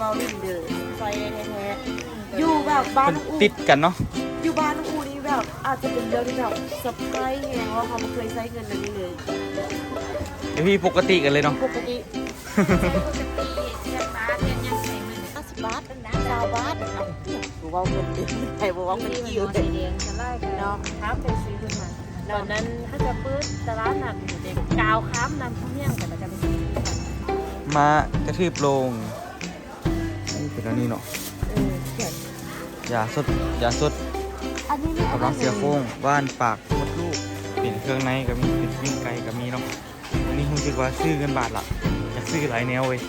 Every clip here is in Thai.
เว้าลิ้นเด้อซอยแท้ๆอยู่แบบบ้านมันน้องอูติดกันเนาะอยู่บ้านน้องอูนี่แบบอาจจะเป็นเรื่องที่แบบเซอร์ไพรส์ไงว่าเขาไม่เคยใช้เงินแบบนี้เลยเดี๋ยวพี่ปกติกันเลยเนาะปกติเรียนบ้านเรียนยังไงมัน50บาทนะดาวบาทเอ้าบ่เว้าเงินเดือนไทยบ่เว้าเงินที่กี่อยู่เลในยเรียนกันไล่กันเนาะค้ามไปซื้อขึ้นมาตอนนั้นถ้าจะปื้ดตลาดหนักอยู่เด็กกาวค้ามนำข้าวเมี่ยงกันแล้วจะไปซื้อกันมา กระทืบลงนี่ เป็นอันนี้เนาะเออเขียนยาสดยาสดอันนี้ไม่กำลังเสียโค้งบ้านปากมดลูกเป็นเครื่องในก็มีเป็นวิ่งไกลก็มีเนาะวันนี้รู้สึกว่าซื้อเงินบาทละอยากซื้อหลายแนวเว้ย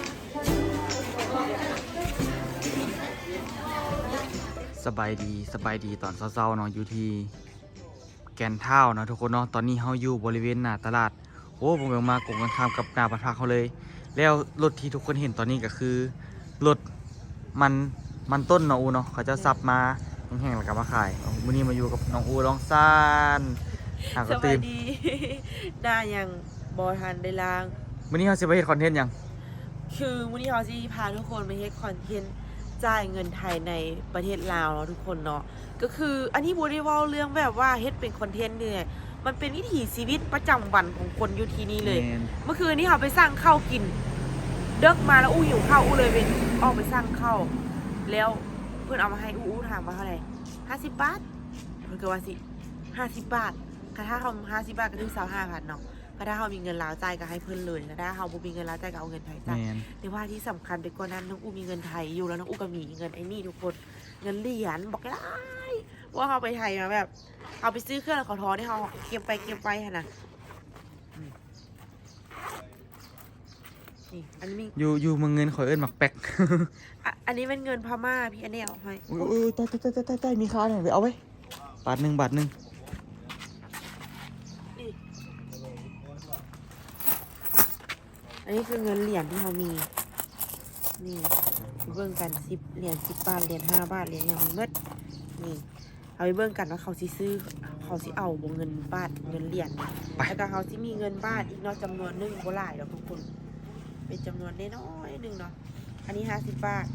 สบายดีสบายดีตอนเช้าๆเนาะอยู่ที่แกนเท่าเนาะทุกคนเนาะตอนนี้เฮาอยู่บริเวณหน้าตลาดโอ้ผมเอามากงกันข้ามกับหนาบ้านพักเขาเลย แล้วรถที่ทุกคนเห็นตอนนี้ก็คือรถ มันมันต้นเนาะอูเนาะเขาจะสับมาแห้งๆแล้วก็มาขายเอามื้อนี้มาอยู่กับน้องอูลองซ่านหากสก็วัตื่สนดีได้ยังบอทันได้ล้างมื้อนี้เขาสิไปเฮ็ดคอนเทนต์หยังคือวันนี้เขาจะพาทุกคนไปเฮ็ดคอนเทนต์จ่ายเงินไทยในประเทศลาวเนาะทุกคนเนาะก็คืออันนี้บูได้เว่าเรื่องแบบว่าเฮ็ดเป็นคอนเทนต์เนี่ยมันเป็นวิถีชีวิตประจำวันของคนอยู่ที่นี่เลย แม่นเมื่อคืนนี้เขาไปสร้างข้าวกิน เดิกมาแล้วอู้หิวข้าวอู้เลยเป็นออกไปสร้างข้าวแล้วเพื่อนเอามาให้อู้อู้ถามว่าเท่าไหร่ห้าสิบบาทเพื่อนก็ว่าสิห้าสิบบาทกระถ้าเขาห้าสิบบาทก็ถึงสาวห้าพันเนาะกระถ้าเขามีเงินลาวจ่ายก็ให้เพื่อนเลยกระถ้าเขาบ่มีเงินลาวจ่ายก็เอาเงินไทยจ่ายแม่น แต่ว่าที่สำคัญไปกว่านั้นน้องอูมีเงินไทยอยู่แล้วน้องอูก็มีเงินไอ้นี่ทุกคนเงินเหรียญบอกได้ว่าเขาไปไทยมาแบบ เอาไปซื้อเครื่องเขาทอที่เขาเก็บไปเก็บไปฮะนะอืม นี่อันนี้มีอยู่อยู่เมืองเงินขอยเอิ้นหมักแป๊กอะอันนี้เป็นเงินพม่าพี่อันนี้เอาให้อุ้ยอุ้ยใต้ใต้ใต้ใต้ใต้มีค่าเนี่ยไปเอาไว้บาทหนึ่งบาทหนึ่งนี่อันนี้คือเงินเหรียญที่เขามี นี่เบิ่งกันสิบเหรียญสิบบาทเหรียญห้าบาทเหรียญอย่างนี้หมดนี่เอาไปเบิ่งกันว่าเขาสิซื้อเขาสิเอาบ่เงินบาทเงินเหรียญนี่แล้วก็เขาสิมีเงินบาทอีกเนาะจำนวนหนึงบ่หลายดอกทุกคน เป็นจำนวนน้อยๆหนึ่งเนาะ อันนี้ห้าสิบบาท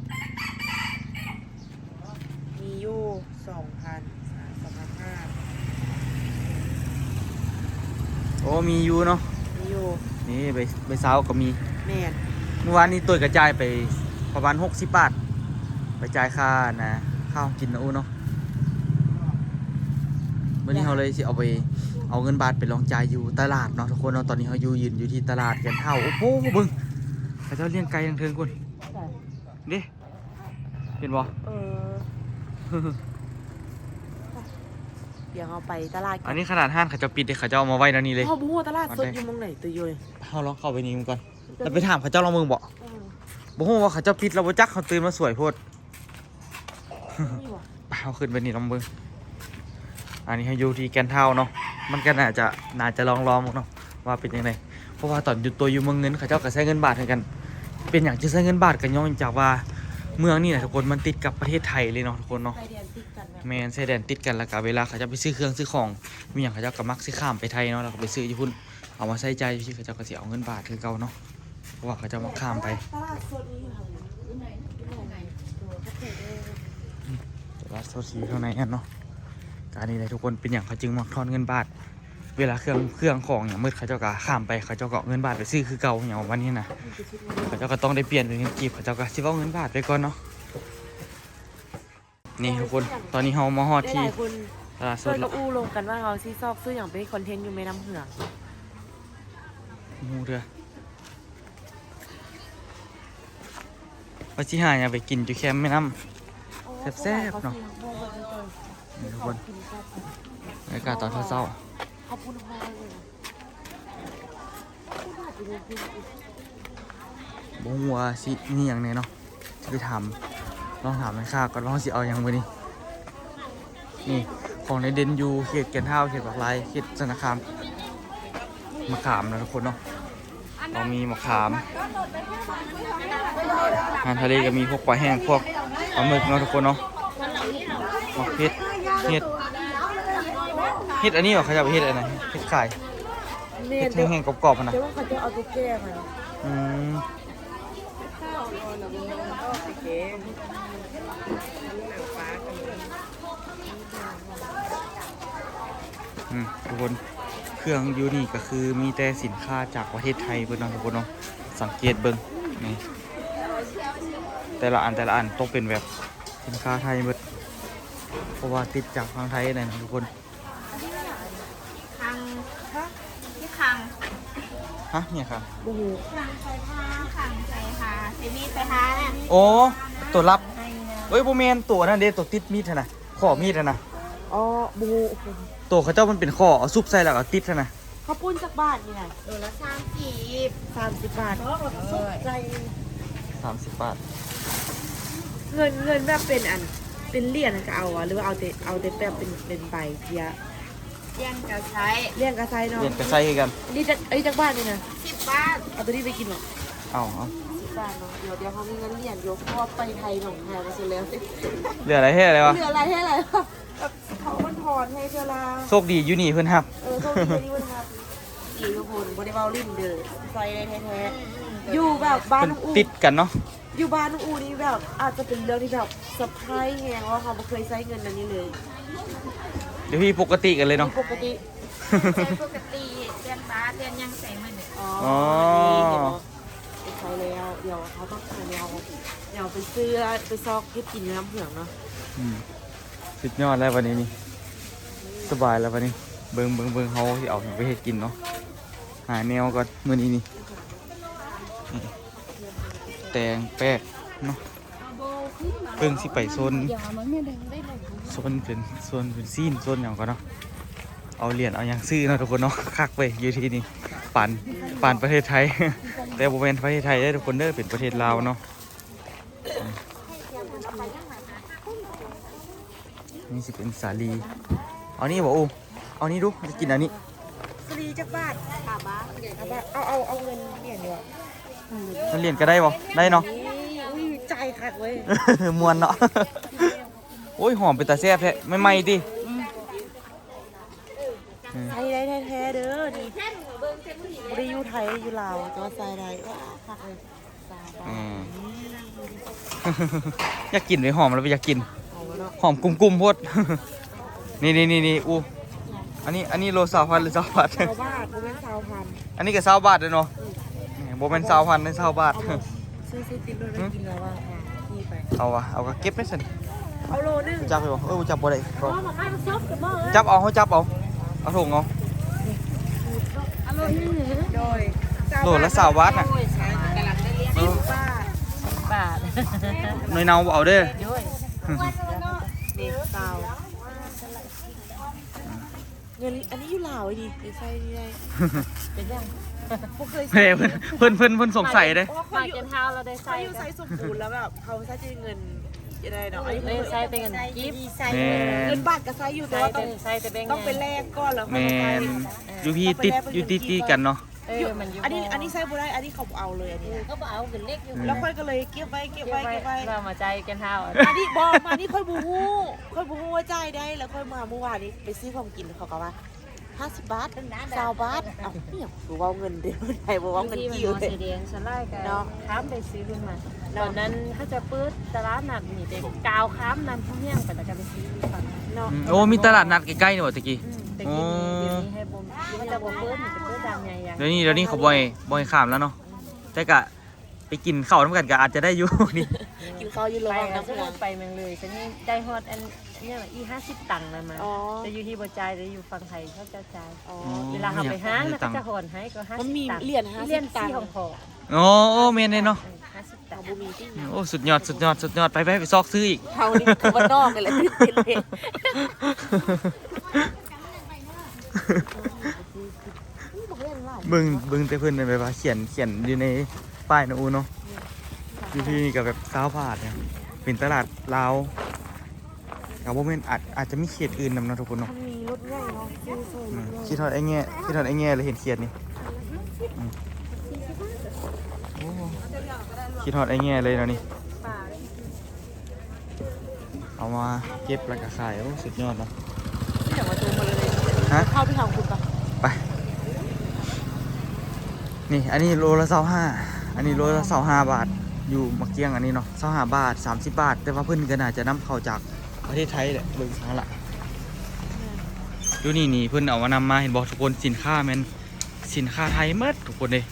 มีอยู่สองพันสองพันห้าโอ้มีอยู่เนาะ มีอยู่นี่ใบใบสาวก็มี แม่นเมื่อวานนี้ตัวกระจายไปประมาณ60บาทไปจ่ายค่านะข้าวกินนะอู้เนาะวันนี้เขาเลยสิเอาไปเอาเงินบาทไปลองจ่ายอยู่ตลาดเนาะทุกคนเนาะตอนนี้เขาอยู่ยืนอยู่ที่ตลาดกันเท่าโอ้โหเบึง เขาเจ้าเลี้ยงไก่ยังเทิงคุณเด้เห็นบ่เออ เดี๋ยวเราไปตลาดกัอันนี้ขนาดห้านเขาเจะปิดเลยเขาเจะเอามาไว้แล้วนี่เลยเขาบัวาตลาดสดอยู่หมองไหนตัวโยยเขาลองเข้าไปนี่มึงก่อนแล้วไปถามเขาเจ้าลองมึงบอกเออบ่ฮู้ว่าเขาเจ้าปิดแล้วบ่จักเขาตื่นมาสวยโพด นี่วะไปเอาขึ้นไปนี่ลองเบิ่งอันนี้เขาอยู่ที่แกนเท่าเนาะ มันก็น่าจะน่าจะลองลองเนาะว่าเป็นยังไง เพราะว่าตอนอยู่ตัวอยู่เมืองเงินเขาเจ้าก็ใช้เงินบาทเหมือนกัน เป็นอย่างจะใช้เงินบาทกันย้อนจากว่าเมืองนี่นะทุกคนมันติดกับประเทศไทยเลยเนาะทุกคนเนาะไปเรียนติดกันแบบแมนชายแดนติดกันแล้วก็เวลาเขาจะไปซื้อเครื่องซื้อของมีอย่างเขาเจ้าก็มักซื้อข้ามไปไทยเนาะแล้วก็ไปซื้อญี่ปุ่นเอามาใช้ใจายที่เขาเจ้าก็สิเอาเงินบาทคือเก่าเนาะเพราะว่าเขาเจะมาข้ามไปตลาดสดนี่อยู่แถวไหนอยู่ไหนตัวเขาเปิดได้ตลาดโซซีเท่านั้นเนาะการนี้เลยทุกคนเป็นอย่างเขาจึงมักทอนเงินบาท เวลาเครื่องเครื่องของอย่างมืดเขาเจ้าก็ข้ามไปเขาเจ้าก็เอาเงินบาทไปซื้อคือเก่าอย่างวันนี้นะมีชุดนี้เขาเจ้าก็ต้องได้เปลี่ยนเป็นเงินกีบเขาเจ้าก็สิเอาเงินบาทไปก่อนเนาะนี่ทุกคนตอนนี้เรามาฮอดได้ที่หลายคนตลาดสช่วดยแล้กับวอู้ลงกันว่าเขาซีซอกซื้ออย่างไปคอนเทนต์อยู่แม่น้ำเหืองหมูเรือว่าสิหาอย่างไปกินอยู่แคมป์แม่น้ำแซ่บๆเนาะนี่ทุกคนบรรยากาศตอนเช้า ขอบคุณพ่อเลยบ่ฮู้ว่าสินี่อย่างแน่เนาะจะไปถามลองถามแม่ค้าก่อนลองสิเอาอย่างมื้อนี้นี่ของในเดนยูเขตแก่นเท่าเขตบักลายเขตสนาคามมะขามนะทุกคนเนาะเรามีมะขามอาหารทะเลก็มีพวกปลาแห้งพวกปลาหมึกเนาะทุกคนเนาะมะเห็ดเห็ด เห็ดอันนี้เหรอเขาจะเอาไปเห็ดอะไรเห็ดไข่เน่เห็ดเดี๋ยวแห้งๆกรอบๆอะนะเดี๋ยวว่าเขาจะเอาไปแก้มาอืมโอเคหนังฟ้ากันอืมทุกคนเครื่องอยู่นี่ก็คือมีแต่สินค้าจากประเทศไทยเบิ่งเนาะทุกคนเนาะสังเกตเบิ่งนี่แต่ละอันแต่ละอันต้องเป็นแบบสินค้าไทยเบิดเพราะว่าติดจากทางไทยนั่นนะทุกคน คัง ที่คังฮะเนี่ยครับบูฮูคังใส่ผ้าคังใส่ผ้าใส่มีดใส่ผ้าเนี่ยโอ้ตัวรับให้นะเอ้ยโบแมนตัวนั่นเด้ตัวติดมีดน่ะนะข้อมีดน่ะนะอ๋อบูฮูตัวเขาเจ้ามันเป็นข้อเอาซุปใส่แล้วก็ติดน่ะนะข้าวปุ้นจากบาทนี่ไงโลละสามสิบสามสิบบาทใจสามสิบบาท เงินเงินแบบเป็นอันเป็นเหรียญก็เอาอะหรือว่าเอาแต่เอาแต่แบบเป็นเป็นใบเพีย เลี้ยงกระใช้เหรียญกระไซเนาะเรียนกระไซคือกันนี่จากไอ้ยจากบ้านนี่นะสิบบาทเอาตัวนี้ไปกินหรอเอาเอาสิบบาทเนาะเดี๋ยวเดี๋ยวเขามีเงินเหรียญเดี๋ยวเพราะว่อไปไทยหนองแพมาเสร็จแล้วเหลืออะไรให้อะไรวะเหลืออะไรให้อะไรวะแบบเขามันถอนให้เวลาโชคดีอยู่นี่เพื่อนครับ เออโชคดีที่วันครับสี่ทุกคนบริวารลิ่นเด้อใส่ได้แท้ๆอยู่แบบบ้านเป็นน้องอูติดกันเนาะอยู่บ้านน้องอูนี่แบบอาจจะเป็นเรื่องที่แบบเซอร์ไพรส์แฮงว่าเขาไม่เคยใช้เงินอันนี้เลย เดี๋ยวพี่ปกติกันเลยเนาะ ปกติ ใช้ปกติเลี้ยงบาทเลี้ยงยังใส่มันเนี่ยอ๋ออ๋อไปใช้แล้ว เดี๋ยวเขาต้องการเดี๋ยวเดี๋ยวไปซื้อไปซอกให้กินน้ำเผือกเนาะอืมสุดยอดแล้ววันนี้นี่สบายแล้ววันนี้ เบิงเบิงเบิงเขาที่เอาไปเฮ็ดกินเนาะหาแนวก่อนมื้อนี้นี่นี่แตงแป๊กเนาะเพิ่งสิไปโซน อย่ามันไม่แดงได้ เลยโซนเป็นโซนเป็นซีนโซนอย่างก่อนเนาะเอาเหรียญเอาอย่างซื้อเนาะทุกคนเนาะคักไปอยู่ที่นี่ปันปันประเทศไทย แต่บ่เป็นประเทศไทยได้อทุกคนเด้อเป็นประเทศลาวเนาะอืมนี่สิเป็นสาลีเอานี่บ่อูเอานี่ดูจะกินอันนี้สลีจากบ้านถามบ้านเอาบ้านเอาเอาเอาเงินเหรียญดีกว่ามันเหรียญก็ได้บ่ได้เนาะนี่อุ้ยใจคักเว้ยมวนเนาะ โอ้ยหอมเป็นตาแซ่บแท้ไม่ไหม้ติใส่ได้แท้ๆเด้อนี่บริยูไทยอยู่ลาวแต่ว่าใส่ได้ว้าคักเลยสาบาอืนมอยากกินเลยหอมแล้วไปอยากกินเอาเนาะหอมกุ้มๆโพดนี่นี่นี่นี่อู้อันนี้อันนี้โลสาวพันหรือสาวบาทชาวบ้านบ่เป็นชาวพันธุ์อันนี้ก็สาวบาทเลยเนาะนี่บ่เป็นสาวพันในสาวบาทเอามาซื้อซื้อติดรถแล้วกินแล้วว่าค่ะขี่ไปเอาวะเอาก็เก็บไว้สิ เอาโลนึงจับไปบ่เออจับบ่ได้ก็อ๋อมาให้ซบกับหม้อจับเอาเขาจับเอาเอาถุงเอาอร่อยนี่เหรอโดยโลละสาวบาทน่ะโอ้ยใช้กำลังได้เลี้ยงเออบ้านบาทหน่วยเนาบ่เอาเด้อด้วยนี่สาวเงินอันนี้อยู่ลาวไอ้ดิไม่ใช่นี่ได้เป็นยังบ่เคยเฮ้ยเพิ่นเพิ่นเพิ่นเพิ่นสงสัยเด้เพราะว่าเขามาอยู่กินเท้าเราได้เขาใส่อยู่กัไซนส์สมบูรณ์แล้วแบบเขาใช้เงิน จะได้เนาะอันนี้ได้ใส่แต่เงินกิฟใส่แม่นเงินบาทกับไซส์อยู่แต่ใส่ว่าแต่ต้องใส่แต่แบงค์ต้องไปแลกก่อนแล้วค่แมอยมาใส่นอยู่พี่ติดอยู่ติดติดกันเนาะเออมันอยู่อันนี้อันนี้ใส่บ่ได้อันนี้เขาเอาเลยอันนี้ก็บอกเอาเป็นเล็กอยู่แล้วค่อยก็เลยเก็บไว้เก็บเก็บไว้ไว้เก็บไว้ เรามาใจกันเท้ามานี่บอมานี่ค่อยบูฮู้ค่อยบูฮู้ว่าจ่ายได้แล้วค่อยมาเมื่อวานนี้ไปซื้อของกินเขาก็ว่า50บาท20บาทเอ้าเปี่ยกูว่าเงินเดือนไทยบ่ว่าเงินที่มันกิ้วมอเลยสีแดงฉันไล่กันเนาะค้ามไปซื้อขึ้นมา ตอนนั้นถ้าจะปื๊ดตลาดนัดนี่เด็กกาวค้ามนำข้าวเมี่ยงไปแล้วก็ไปซื้อฝั่งเนาะอืมโอ้มีตลาดนัดใกล้ๆนี่บ่ตะกี้แต่กินเดี๋ยวนี้ให้บ่มมันจะบ่ปื๊ดมันจะปื๊ดดังใหญ่ยังเดี๋ยวนี้เดี๋ยวนี้เขาบ่อยบ่อยข้ามแล้วเนาะแต่กะไปกินข้าวน้ำกันก็อาจจะได้อยู่นี่กินข้าวอยู่โรงไปแรมแล้วน้ำก็เผือกไปเมืองเลยฉันนี่ได้ฮอดอันเนี่ยอีห้าสิบตังค์เลยมาอ๋อจะอยู่ที่บ่จ่ายจะอยู่ฝั่งไทยเขาจะจ่ายอ๋อเวลาเขาไปห้างแล้วก็จะหอนให้ก็ห้ามันสิบมีตังค์เหรียญ50เหรียญตังค์สี่ของพอโอ้โอ้เมนเลยเนาะห้าสิบตั เอางค์บูมีที่โอ้สุดยอดสุดยอดสุดยอดไปไปไปซอกซื้ออีกเขานี่คือว่านอกเลยแหละที่เป็นเลยเบิ่งเบิ่งแต่เพิ่นน่ะแบบว่าเขียนเขียนอยู่ในป้ายนะอูเนาะอยู่ที่นี่ก็แบบซาวบาทเนี่ยเป็นตลาดลาวกับโมเมนอาจอาจจะมีเขตอื่นนำเนาะทุกคนเนาะมันมีรถใหญ่เนาะซื้อโซ่อืมคิดทอดไอ้แง่คิดทอดไอ้แง่เลยเห็นเขียดนี่อืมโอ้ คิดทอดไอ้แง่เลยเนาะนี่เอามาเก็บแล้วก็ขายโอ้สุดยอดเนาะที่ไหนมาจูมาเลยฮะ เข้าไปทำคุณปะไป นี่ อันนี้โลละเศร้าห้า อันนี้โลละเศร้าห้าบาท อยู่มักเกี้ยงอันนี้เนาะเศร้าหาบาท30บาท แต่ว่าเพิ่นก็น่าจะนำเข้าจากประเทศไทยแหละเบิ่งทางละดูนี่นี่เพิ่นเอามานำมาเห็นบอกทุกคนสินค้าแม่นสินค้าไทยหมดทุกคนเลย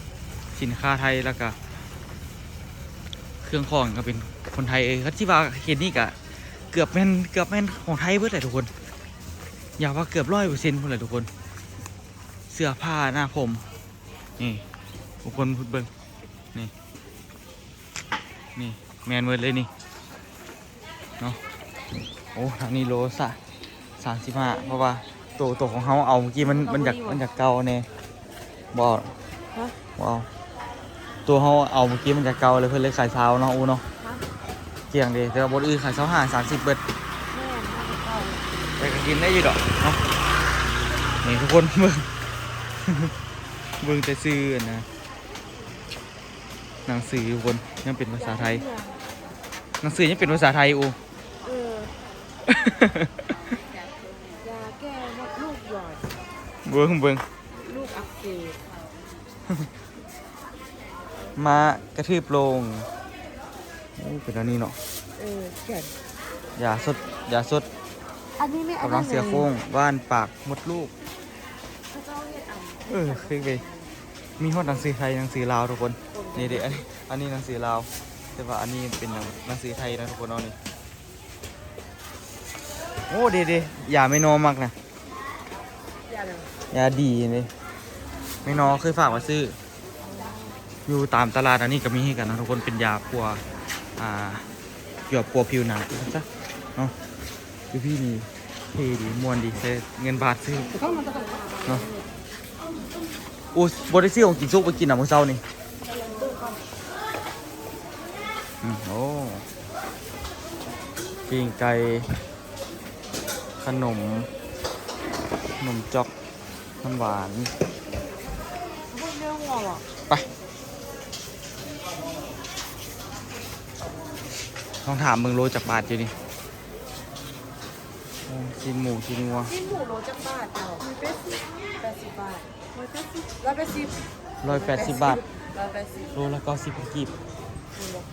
สินค้าไทยแล้วก็เค รื่องของก็เป็นคนไทยเองคันที่ว่าเห็นนี่ก็เกือบแม่นเกือบแม่นของไทยเบิดเลยทุกคน อย่าว่าเกือบร้อยเปอร์เซ็นต์พุ่นเลยทุกคน เสื้อผ้าหน้าผมนี่ทุกคนพูดเบิ่งนี่นี่แมนเวิร์ดเลยนี่เนาะโอ้ทางนี้โลสะสามสิบห้าเพราะว่าตัวตัวของเขาเอาเมื่อกี้มันมันอยากมันอยากเก่าแน่บอฮะบอ ตัวเขาเอาเมื่อกี้มันอยากเก่าเลยเพื่อนเลยขายเช้าเนาะอูเนาะเกี่ยงเดีแต่ว่าบนอื่นขายเช้าห้าสามสิบเบิดแม่น่าจะเข้าแต่ก็กินได้อยู่ดอกเนาะนี่ทุกคนเบิ่งเบิ่งแต่ซื้ออันนะหนังสือทุกคนยังเป็นภาษาไทย หนังสือยังเป็นภาษาไทยอู เออยาแก้มดลูกหยอด เบิ่งเบิ่ง ลูกอักเสบ มากระทืบลงโอ้เป็นอันนี้เนาะเออเขียนยาสดยาสดอันนี้ไม่อันกำลังเสียโค้งว่านปากมดลูกพระเจ้าเฮ็ดอ่ำเออคือไปมีฮอดหนังสือไทยหนังสือลาวทุกคนนี่เด็อันนี้อันนี้หนังสือลาวแต่ว่าอันนี้เป็นหนังหนังสือไทยนะทุกคนเอานี่โอ้เด็ดๆอย่าไม่นอมากนะอย่าเลยยาดีเลยไม่นอเคยฝากมาซื้อ อยู่ตามตลาดอันนี้ก็มีให้กันนะทุกคนเป็นยาปัวอ่าเกี่ยวกับปัวผิวหนังจ้ะเนาะคือพี่นี่เท่ดีมวนดีใช้เงินบาทซื้อเนาะโอ้บริซี่ของกินซุปไปกินอะมื้อเช้านี่โอ้ปิ้งไก่ขนม ขนมจอกน้ำหวานไป ลองถามมึงโลจากบาทอยู่ดิโอ้ชิ้นหมูชิ้นวัวชิ้นหมูโลจักบาทเอามีเป็ดสิบแปดสิบบาทร้อยแปดสิบร้อยแปดสิบร้อยแปดสิบบาทร้อยแปดสิบโลละเก้าสิบกีบนี่บอก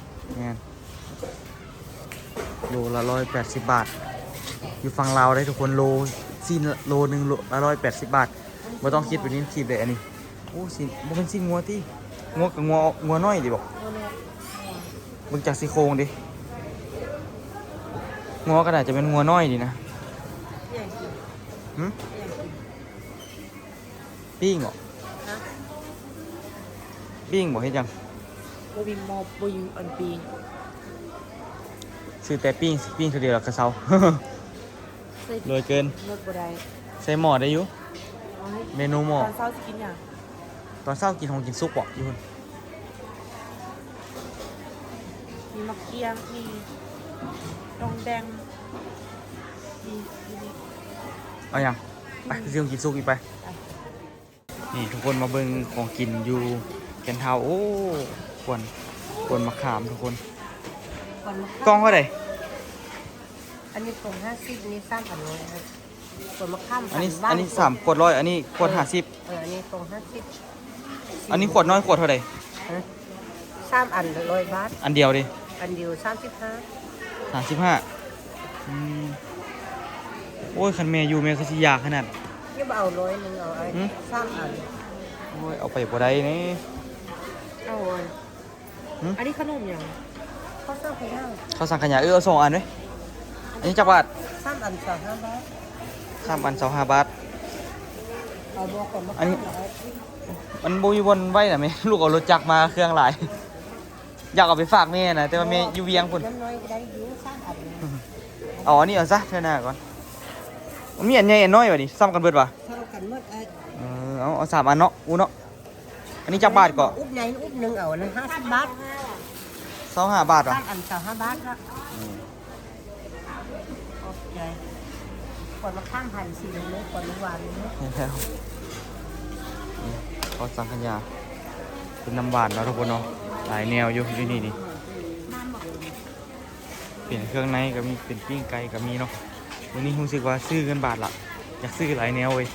งานโลละร้อยแปดสิบบาท อยู่ฝั่งลาวได้ทุกคนโลซีนโลหนึ่งโลละร้อยแปดสิบบาทไม่ต้องคิดแบบนี้คิดเลยอันนี้โอ้สินบ่เป็นสินงัวที่งัวกับงัวงัวน้อยดิบอกเอาเลยมึงจากซี่โครงดิ งัวก็อาจจะเป็นงัวน้อยดีนะอย่างกินหึอย่างกินปิ้งเหรอนะปิ้งบอกให้ยังโบวิงมอบโบวิงอันปีซื้อแต่ปิ้งปิ้งเท่าเดียวแล้วกระเซาใส่รวยเกินรสบ่ได้ใส่หม้อได้อยู่เอาให้เมนูหม้อตอนเช้าสิกินอย่างตอนเช้ากินของกินซุปบอกอยู่คนมีมะเกียงมี ดองแดงมีมีนี่เอาอย่างไปไปซื้อของกินซุปอีกไป นี่ทุกคนมาเบิ่งของกินอยู่แกนเทาโอ้ควรควรมะขามทุกคน ก่อนกล้องเท่าไหร่อันนี้ตรงห้าสิบนี่สามพันร้อยครับส่วนมะข้ามอันนี้บ้อันนี้สามขวดร้อยอันนี้ขวดห้าสิบเอออันนี้ตรงห้าสิบอันนี้ขวดน้อยขวดเท่าไหร่สามอันร้อยบาทอันเดียวดิอันเดียวสามสิบห้า ห้าสิบห้าอืมโอ้ยคันแม่อยู่แม่ก็สิยากขนาดเยี่ยมเอาร้อยหนึ่งเอาไอ้หืมสามอันโอ้ยเอาไปบ่ได้นี่เอาอันหืมอันนี้ขนมอย่างเขาสร้างไปห้างเขาสั่งขยะเออเอาสองอันไหมอันนี้จักบาทสามอันสองห้าบาทสามอันสองห้าบาทเอาบอกก่อนมะอันข้านี้มเหรอไอ้มันบูอยู่บนไว้น่ะแม่ลูกเอารถจักรมาเครื่องหลาย อยากเอาไปฝากแม่นะแต่ว่าแม่อยู่เวียงพุ่นน้ำน้อยก็ได้อยูสามอันเลยเอาอันนี้เอาซะเท่าหน้าก่อนมันมีอันใหญ่อันน้อยวะนี่ซ้ำกันเบิดวะเท่ากันหมดไอ้เออเอาเอาสามอันเนาะอูเนาะอันนี้จักบาทก็อุบไหนอุบหนึ่งเอาอันนั้นห้าสิบบาทสองห้าบาทวะสามอันสองห้าบาทละโอเคก่อนมะข้ามพันสี่เลยก่อนมะหวานเลยนี่แล้วนี่ขอสั่งขยะเป็นน้ำหวานเนาะทุกคนเนาะ หลายแนวอยู่อยู่นี่นี่เปลี่ยนเครื่องในก็มีเป็นปิ้งไก่ก็มีเนาะวันนี้รู้สึกว่าซื้อเงินบาทละอยากซื้อหลายแนวเว้ย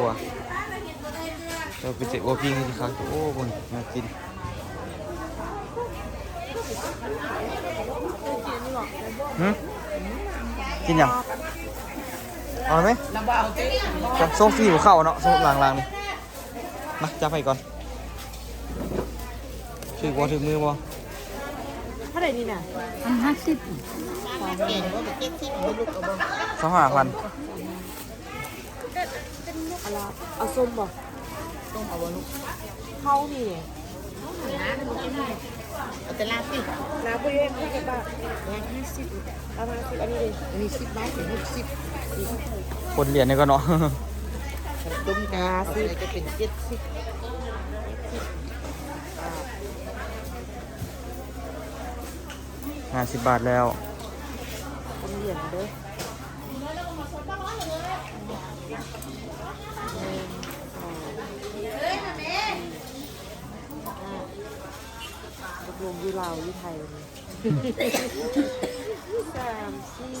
ลัวเราไปเจอว่าพี่ที่เขาโอ้คนน่ากินหึกินยัง เอาไหมจะโซฟี่หัวเข่าเนาะโซลางๆนี่มาจับไปก่อนถือว่าถือมือบ่เท่าไหร่นี่น่ะอันห้าสิบสองห้าพันเอาละเอาส้มบ่ส้มเอาบ่ลูกเขานี่เนี่ยแต่ลาสิน้ำไปเองให้กันบ้างลาห้าสิบเอามาสิบอันนี้เลยอันนี้สิบบาทถึงหกสิบ คนเหรียญเนี่ยก็เนาะตุ้มกาสิจะเป็นเจ็ดสิบห้าสิบบาทแล้วเป็นเหรียญเด้อตกลงอยู่ลาวอยู่ไทยวันนี้สามสี่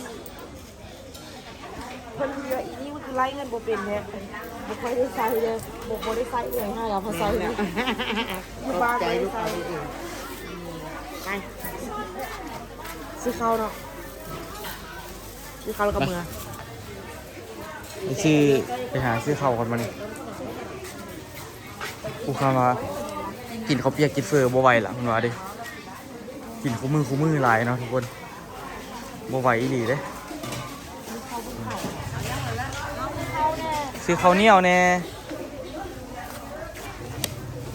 คนเรืออีนี่มันคือไล่เงินบ่เป็นแท้บ่ค่อยได้ใช้เลยบ่บ่ได้ใช้เลยให้เราพอใช้เลยอยู่บ้านบ่ได้ใช้ไปซื้อข้าวเนาะซื้อข้าวแล้วก็เมือไปซื้อไปหาซื้อข้าวก่อนมานี่กูเข้ามากินข้าวเปียกกินเฟอร์บ่ไหวละคุณว่าดิกินคู่มือคู่มือหลายเนาะทุกคนบ่ไหวอีหลีเด้ ซื้อข้าวเหนียวแน่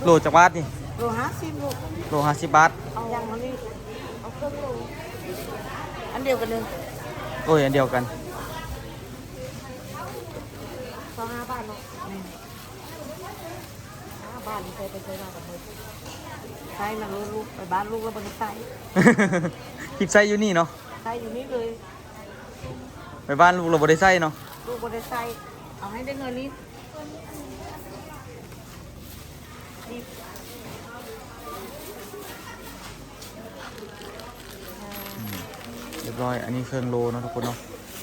โลจากบาทนี่โลห้าสิบลูกโลห้าสิบบาทเอาอย่างนี้เอาเครื่องโลอันเดียวกันเลยโอ้ยอันเดียวกันสองห้าบาทเนาะห้าบาทนี่เคยไปเคยมากับมือใช่นะลูกลูกไปบ้านลูกแล้วบนใส่คลิปใส่อยู่นี่เนาะใส่อยู่นี่เลยไปบ้านลูกเราบ่ได้ใส่เนาะลูกบนใส่ เอาให้ได้เงินนี้นี่เรียบร้อย อันนี้เครื่องโลเนาะทุกคนเนาะ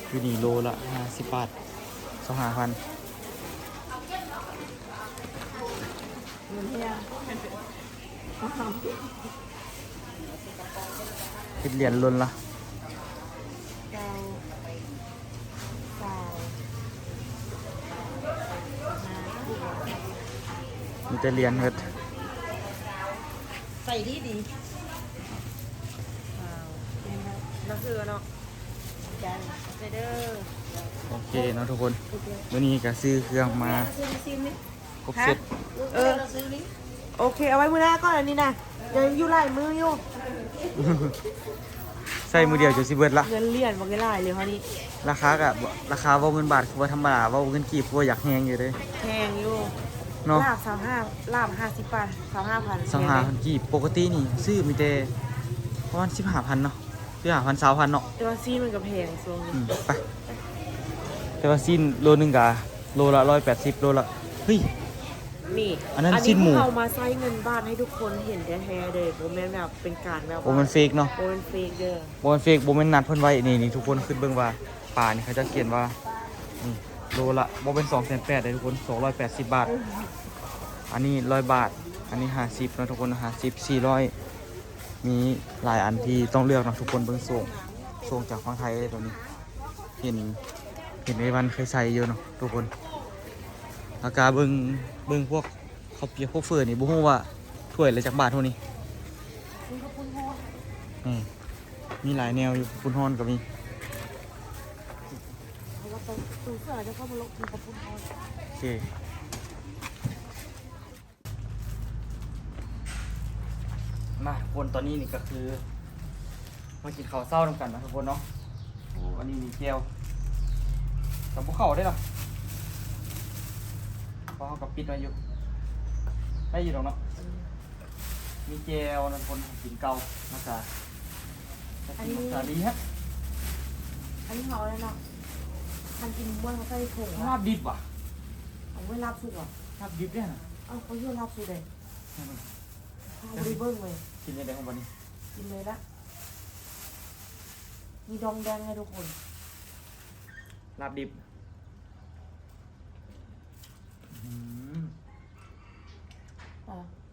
อยู่นี่โลละห้าสิบบาทสองห้าพันเงินเฮียคิดเหรียญล้นละเก้าสาม มีแต่เหรียญเฮ็ดใส่ดีดีแล้วคือเนาะจันเซเดอร์โอเคเนาะทุกคนวันนี้ก็ซื้อเครื่องมาซื้อซิมนี่ครบเสร็จเออโอเค เอาไว้มือหน้าก่อนอันนี้นะยังอยู่ไล่มืออยู่ใส่มือเดียวจะสิเบิดละเงินเหรียญบอกไล่ไล่เลยเขานี่ราคากะราคาเว่าเงินบาทคือว่าธรรมดาเว่าเงินกีบคือว่าอยากแหงอยู่เด้แพงอยู่ เนาะลาบสามห้าลาบห้าสิบบาทสามห้าพันสองห้าพันกีบปกตินี่ซื้อมีแต่ประมาณสิบห้าพันเนาะสิบห้าพันสามพันเนาะแต่ว่าซีมันก็แพงทรงอืมไปแต่ว่าสิ้นโลนึงกะโลละร้อยแปดสิบโลละเฮ้ยนี่อันนั้นสิ้นหมูพวกเรามาใช้เงินบ้านให้ทุกคนเห็นแท้ๆเลยโมเมนต์แบบเป็นการแบบโอ้มันเฟกเนาะโมเมนต์เฟกเด้อโบมันเฟกโบมันนัดเพิ่นไว้นี่นี่ทุกคนขึ้นเบิ่งว่าป่านี่เขาจะเขียนว่านี่ โลละโบเป็นสองแสนแปดเลยทุกคนสองร้อยแปดสิบบาท อันนี้ร้อยบาท อันนี้ห้าสิบนะทุกคนห้าสิบสี่ร้อยมีหลายอันที่ต้องเลือกนะทุกคนเบิ่งส่งส่งจากฝั่งไทยเลยตัวนี้ เห็นเห็นในวันเคยใส่เยอะเนาะทุกคนอากาเบิ่งเบิ่งพวกเขาเปียกพวกเฟื่อนี่บ่ฮู้ว่าถ้วยละจากบาทเท่านี้นี่มีหลายแนวอยู่ปุ้นฮ้อนก็มี ตูเสือจะเข้ามาลงคุณขอบคุณพ่อโอเคมาคนตอนนี้นี่ก็คือมากินข้าวเศร้าน้ำกันนะทุกคนเนาะโอ้อันนี้มีแก้วแต่พวกเขาได้หรอเพราะเขากับปิดมาอยู่ ได้อยู่หรอกเนาะมีแก้วนะทุกคนกินเก่านะคะอันนี้สาลีฮะอันนี้เขาอะไรเนาะ คันกินบ้วนเขาใส่ถุงลาบดิบว่ะเอาไว้ลาบสุกอะลาบดิบเนี่ยนะเอาเขาเยื่ยลาบสุกเลยเอาไปเบิ้งเลยกินเลยได้ของวันนี้กินเลยละมีดองแดงไงทุกคนลาบดิบ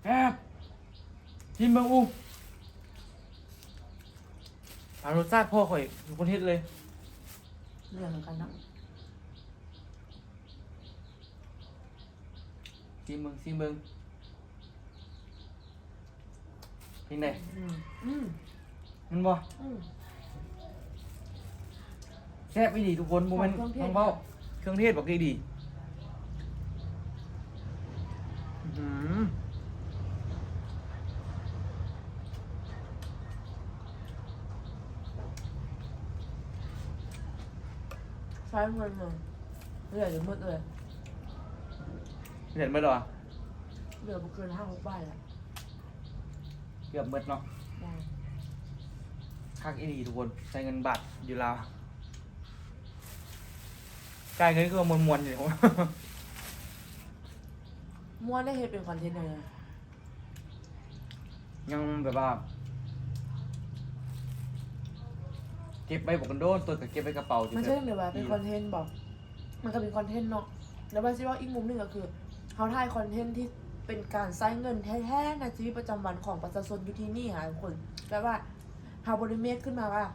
แอบกินเบิ้งอูอารสชาติพ่อข่อยคนเฮ็ดเลยเรื่องเหมือนกันนะ ชิมเบิ่งชิมเบิ่งเป็นไงอืมอืมมันบ่อืม แซ่บอีดีทุกคนบ่แม่นเครื่องเทศ น้องเบ้าเครื่องเทศบอกดีดีอื้อหือใช้เงินเลยเหลือจะหมดเลย เห็นไหมเหรอเหลือบ่เกินห้าหกบาทแล้วเกือบหมดเนาะได้คักอีดีทุกคนใช้เงินบาทอยู่ลาวกายเงินคือมวนมวนๆอยู่ม้วนได้เฮ็ดเป็นคอนเทนต์เลยนะยังแบบว่าเก็บไว้บอกกันโดนตัวกับเก็บไว้กระเป๋าอยู่มันแบใช่บเลยว่าเป็นคอนเทนต์บอก มันก็เป็นคอนเทนต์เนาะแล้วว่าซิว่าอีกมุมหนึ่งก็คือ เขาถ่ายคอนเทนต์ที่เป็นการใช้เงินแท้ๆในชีวิตประจำวันของประชาชนอยู่ที่นี่ค่ะทุกคนแปลว่าเขาบริเมคขึ้นมาว่า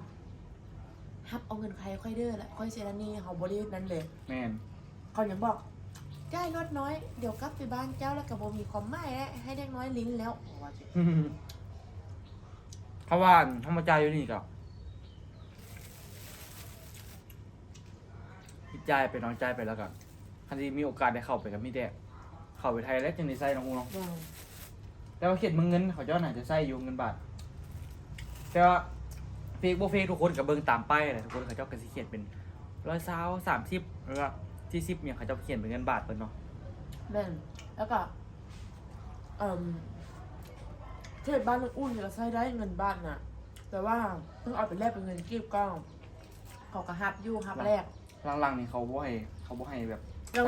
ฮับเอาเงินใครค่อยเด้อและค่อยเซนนี่เขาบรินั้นเลยแม่นเขายังบอกจ่ายลดน้อยเดี๋ยวกลับไปบ้านเจ้าแล้วกับบ่มีความหมายแล้วให้เด็กน้อยลิ้นแล้วว่าสิเขาว่าธรรมจายอยู่นี่กับคิดใจายไปน้องใจายไปแล้วกันทันทีมีโอกาสได้เข้าไปกับมีแต่ เข้าไปไทยแล้วจึงได้ใส่น้องอูเนาะว้าวแต่ว่าเขียนมึงเงินเขาเจ้าหน่าจะใส่อยู่เงินบาท แต่ว่าเฟกโบเฟกทุกคนกับเบิ่งตามป้ายแหละทุกคนเขาเจ้าก็สิเขียนเป็นร้อยเศร้าสามสิบหรือว่าที่สิบเนี่ยเขาเจ้าเขียนเป็นเงินบาทเพิ่นเนาะแม่นแล้วก็เอ่อเทศบ้านอุ่นๆเนี่ยเราใช้ได้เงินบ้านน่ะ แต่ว่าเพิ่งเอาไปแลกเป็นเงินกีบก้องเขาก็ฮับอยู่ฮับแรกหลังๆนี่เขาบ่ให้เขาบ่ให้แบบ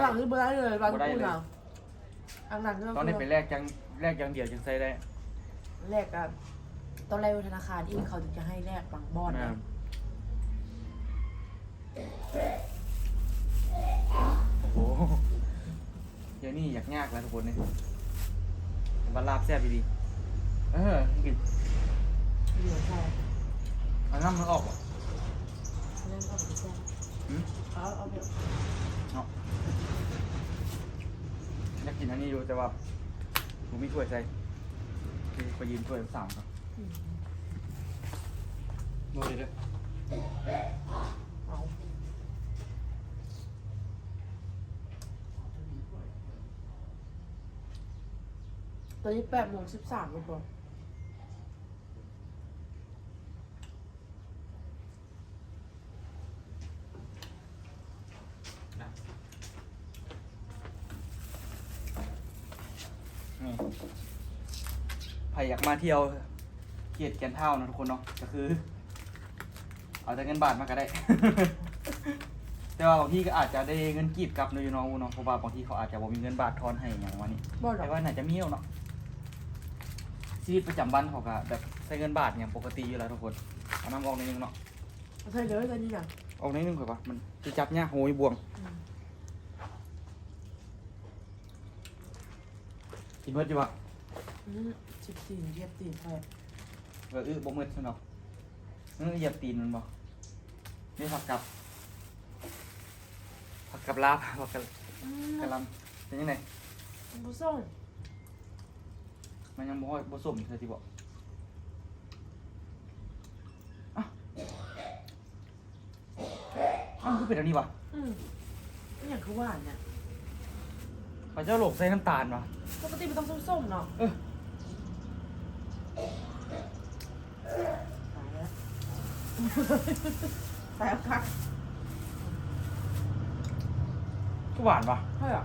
หลังๆนี่บ่ได้เลยบ้านบ่ได้อุ่นเลยอะ หลังๆก็ตอนนี้ไปคือแลกจังแลกจังเดียวจังใส่ได้แลกกันตอนแรกธนาคารอีกเขาถึงจะให้แลกบางบอนนะนะโอ้โหเดี๋ยวนี้อยากยากแล้วทุกคนเนี่ยบัลลาบแซ่บดีๆเออกินเหลือใช่เอาน้ำมันออกเหรอเล่นเอาไปแซ่หืมเอาเอาไปเนาะ อยากกินอันนี้อยู่แต่ว่าผมมีถ้วยใส่คือไปยืมถ้วยสามครับอืมโมเดลเด้อเอาตอนนี้แปดโมงสิบสามแล้วบอก นี่ใครอยาก มาเที่ยวเกียรติแกนเท่านะทุกคนเนาะก็คือ เอาแต่เงินบาทมาก็ได้ แต่ว่าบางทีก็อาจจะได้เงินกีบกลับเนาะอยู่เน้องเนาะเพราะว่าบางทีเขาอาจจะบ่มีเงินบาททอนให้อย่างวันนี้บอกหรอแต่ว่าน่าจะมีเอาเนาะชีวิตประจำวันเขาก็แบบใช้เงินบาทอย่างปกติอยู่แล้วทุกคนเอาน้ำออกในอยนึงเนาะใช่เลยตอนนี้นะออกในอยนึงก่อนปะมันจะจับยากโหยบวงอืมกินเบิดอยู่ปะอืม สิบสี่เหยียบตีนใช่เอออื้อบ่เมืดใช่เนาะเออเหยียบตีนมันบ่นี่ผักกับผักกับลาบผักกับอืมกะหลำเป็นยังไงบุส่งมันยังบ่ฮอดบ่สมเธอที่บอกอ้าวอ้าวคือเป็นอันนี้วะอืมอหย่างคือหวานเนี่ยพระเจ้าโหลกใส่น้ำตาลวะปกติมันต้องส้มๆเนาะ เออ ตายแล้ว ตายแล้วคักก็หวานวะใช่อะ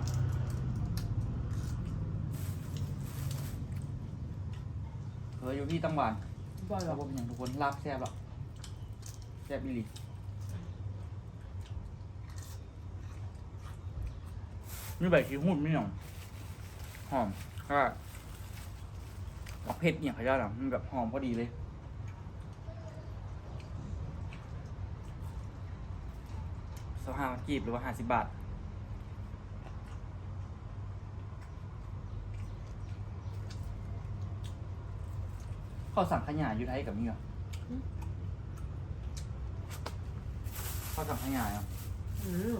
เอออยู่ที่ตั้งหวานบ่อยหรเราอบ่เป็นอย่างทุกคนลาบแซ่บหรอกแซ่บอีหลีมีใบขี้หุ่นไม่หน่องหอมก็ออกเผ็ดเนี่ยเขาเจ้าหรอมันแบบหอมพอดีเลย สห้า กีบหรือว่าห้าสิบบาทเขาสั่งขยายอยู่ไทยกับนี่เหรอเขาสั่งขยายเหรออืม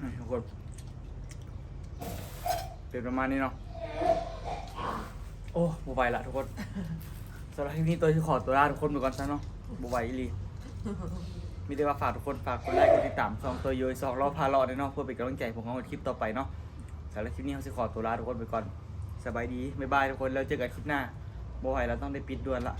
นี่ทุกคนเป็นประมาณนี้เนาะ โอ้บูไหวละทุกคนสำหรับคลิปนี้ตัวที่ขอตัวลาทุกคนไปก่อนซะเนาะบูไหวอีหลีมีแต่ว่าฝากทุกคนฝากคนไลค์กดติดตามซองตัวโยยซองรอบพารอดด้วยเนาะเพื่อเป็นกำลังใจให้ผมเอาคลิปต่อไปเนาะสำหรับคลิปนี้เขาจะขอตัวลาทุกคนไปก่อนสบายดีบ๊ายบายทุกคนแล้วเจอกันคลิปหน้าบูไหวแล้วต้องได้ปิดด่วนละ